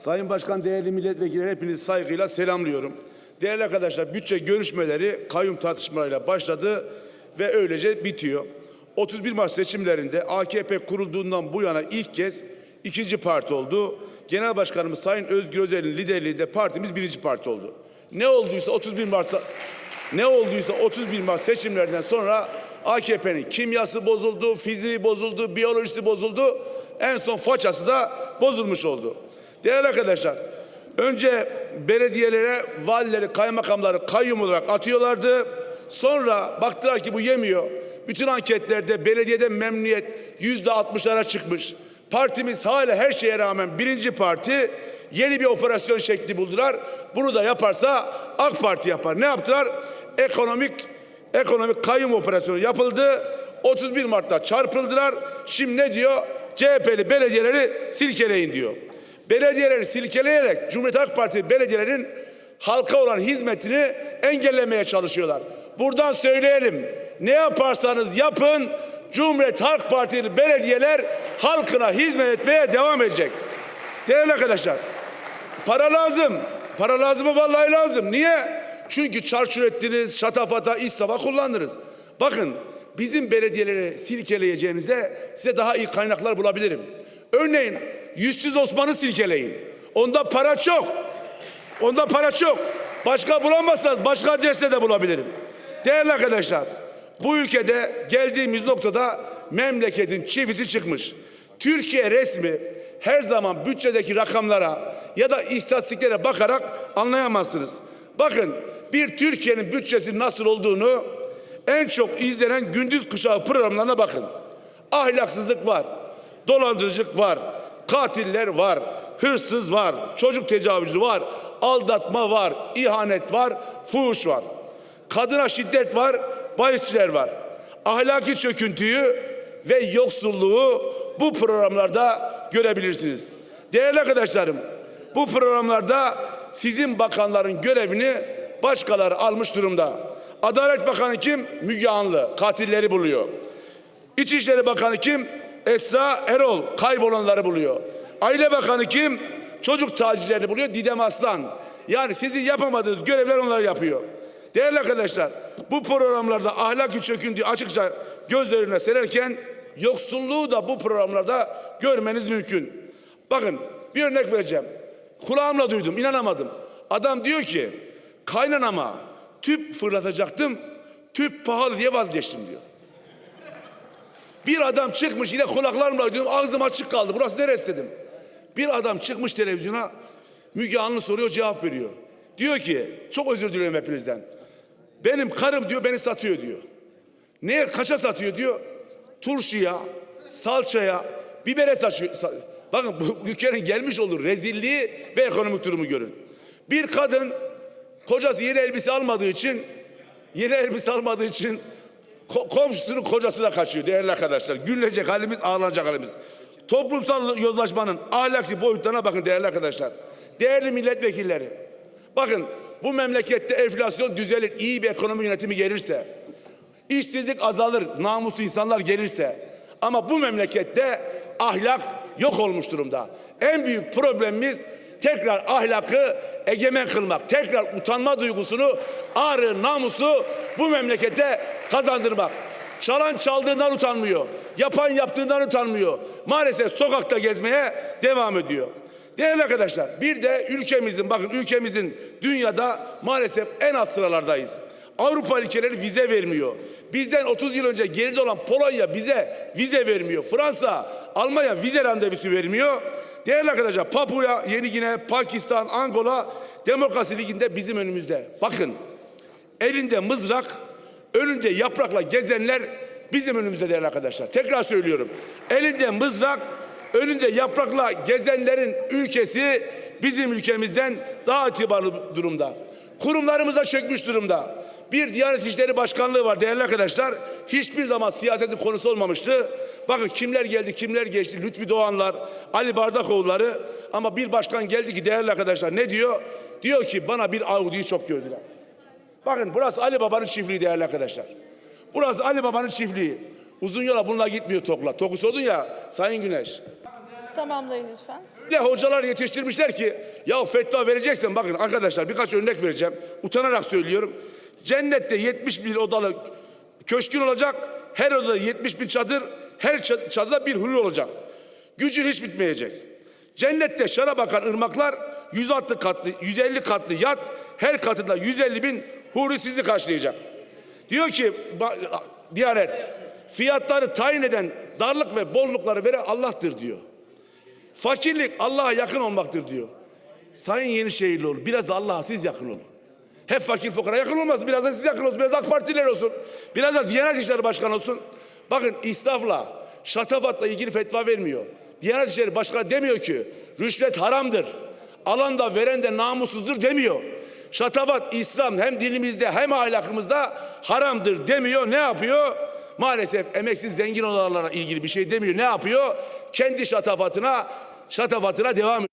Sayın Başkan, değerli milletvekilleri hepinizi saygıyla selamlıyorum. Değerli arkadaşlar, bütçe görüşmeleri kayyum tartışmalarıyla başladı ve öylece bitiyor. 31 Mart seçimlerinde AKP kurulduğundan bu yana ilk kez ikinci parti oldu. Genel Başkanımız Sayın Özgür Özel'in liderliğinde partimiz birinci parti oldu. Ne olduysa 31 Mart ne olduysa 31 Mart seçimlerinden sonra AKP'nin kimyası bozuldu, fiziği bozuldu, biyolojisi bozuldu. En son façası da bozulmuş oldu. Değerli arkadaşlar, önce belediyelere valileri, kaymakamları kayyum olarak atıyorlardı. Sonra baktılar ki bu yemiyor. Bütün anketlerde belediyede memnuniyet yüzde altmışlara çıkmış. Partimiz hala her şeye rağmen birinci parti yeni bir operasyon şekli buldular. Bunu da yaparsa AK Parti yapar. Ne yaptılar? Ekonomik ekonomik kayyum operasyonu yapıldı. 31 Mart'ta çarpıldılar. Şimdi ne diyor? CHP'li belediyeleri silkeleyin diyor. Belediyeleri silkeleyerek Cumhuriyet Halk Partisi belediyelerinin halka olan hizmetini engellemeye çalışıyorlar. Buradan söyleyelim. Ne yaparsanız yapın Cumhuriyet Halk Partili belediyeler halkına hizmet etmeye devam edecek. Değerli arkadaşlar, para lazım. Para lazım mı? Vallahi lazım. Niye? Çünkü çarçur ettiniz, şatafata, istafa kullandınız. Bakın bizim belediyeleri silkeleyeceğinize size daha iyi kaynaklar bulabilirim. Örneğin yüzsüz Osman'ı silkeleyin. Onda para çok. Onda para çok. Başka bulamazsanız başka adreste de bulabilirim. Değerli arkadaşlar, bu ülkede geldiğimiz noktada memleketin çivisi çıkmış. Türkiye resmi her zaman bütçedeki rakamlara ya da istatistiklere bakarak anlayamazsınız. Bakın bir Türkiye'nin bütçesi nasıl olduğunu en çok izlenen gündüz kuşağı programlarına bakın. Ahlaksızlık var, dolandırıcılık var, katiller var, hırsız var, çocuk tecavüzü var, aldatma var, ihanet var, fuhuş var. Kadına şiddet var, bahisçiler var. Ahlaki çöküntüyü ve yoksulluğu bu programlarda görebilirsiniz. Değerli arkadaşlarım, bu programlarda sizin bakanların görevini başkaları almış durumda. Adalet Bakanı kim? Müge Anlı. Katilleri buluyor. İçişleri Bakanı kim? Esra Erol. Kaybolanları buluyor. Aile Bakanı kim? Çocuk tacizlerini buluyor. Didem Aslan. Yani sizin yapamadığınız görevler onlar yapıyor. Değerli arkadaşlar, bu programlarda ahlaki çöküntüyü açıkça gözlerine sererken yoksulluğu da bu programlarda görmeniz mümkün. Bakın bir örnek vereceğim. Kulağımla duydum, inanamadım. Adam diyor ki, kaynanama tüp fırlatacaktım, tüp pahalı diye vazgeçtim diyor. Bir adam çıkmış yine kulaklarımla diyorum ağzım açık kaldı. Burası neresi dedim. Bir adam çıkmış televizyona Müge Anlı soruyor cevap veriyor. Diyor ki çok özür dilerim hepinizden. Benim karım diyor beni satıyor diyor. Neye kaça satıyor diyor. Turşuya, salçaya, bibere saçıyor. sa- Bakın bu ülkenin gelmiş olduğu rezilliği ve ekonomik durumu görün. Bir kadın kocası yeni elbise almadığı için yeni elbise almadığı için ko- komşusunun kocasına kaçıyor değerli arkadaşlar. Gülecek halimiz, ağlanacak halimiz. Toplumsal yozlaşmanın ahlaki boyutlarına bakın değerli arkadaşlar. Değerli milletvekilleri. Bakın bu memlekette enflasyon düzelir, iyi bir ekonomi yönetimi gelirse, işsizlik azalır, namuslu insanlar gelirse ama bu memlekette ahlak yok olmuş durumda. En büyük problemimiz tekrar ahlakı egemen kılmak, tekrar utanma duygusunu, ağrı, namusu bu memlekete kazandırmak. Çalan çaldığından utanmıyor. Yapan yaptığından utanmıyor. Maalesef sokakta gezmeye devam ediyor. Değerli arkadaşlar bir de ülkemizin bakın ülkemizin dünyada maalesef en alt sıralardayız. Avrupa ülkeleri vize vermiyor. Bizden 30 yıl önce geride olan Polonya bize vize vermiyor. Fransa, Almanya vize randevusu vermiyor. Değerli arkadaşlar Papua, Yeni Gine, Pakistan, Angola Demokrasi Ligi'nde bizim önümüzde. Bakın elinde mızrak, önünde yaprakla gezenler bizim önümüzde değerli arkadaşlar. Tekrar söylüyorum. Elinde mızrak, önünde yaprakla gezenlerin ülkesi bizim ülkemizden daha itibarlı durumda. Kurumlarımız da çökmüş durumda. Bir Diyanet İşleri Başkanlığı var değerli arkadaşlar. Hiçbir zaman siyasetin konusu olmamıştı. Bakın kimler geldi, kimler geçti. Lütfi Doğanlar, Ali Bardakoğulları. Ama bir başkan geldi ki değerli arkadaşlar ne diyor? Diyor ki bana bir Audi'yi çok gördüler. Bakın burası Ali Baba'nın çiftliği değerli arkadaşlar. Burası Ali Baba'nın çiftliği. Uzun yola bununla gitmiyor Tokla. Toku sordun ya Sayın Güneş. tamamlayın lütfen. Öyle hocalar yetiştirmişler ki ya fetva vereceksen bakın arkadaşlar birkaç örnek vereceğim. Utanarak söylüyorum. Cennette 70 bin odalı köşkün olacak. Her odada 70 bin çadır. Her ça- çadırda bir huri olacak. Gücün hiç bitmeyecek. Cennette şarap akan ırmaklar 106 katlı, 150 katlı yat. Her katında 150 bin huri sizi karşılayacak. Diyor ki Diyanet fiyatları tayin eden darlık ve bollukları veren Allah'tır diyor. Fakirlik Allah'a yakın olmaktır diyor. Sayın Yenişehirlioğlu biraz da Allah'a siz yakın olun. Hep fakir fukara yakın olmaz. Biraz da siz yakın olsun. Biraz da AK Partililer olsun. Biraz da Diyanet İşleri Başkanı olsun. Bakın israfla, şatafatla ilgili fetva vermiyor. Diyanet İşleri Başkanı demiyor ki rüşvet haramdır. Alan da veren de namussuzdur demiyor. Şatafat İslam hem dinimizde hem ahlakımızda haramdır demiyor. Ne yapıyor? Maalesef emeksiz zengin olanlara ilgili bir şey demiyor. Ne yapıyor? Kendi şatafatına şatafatına devam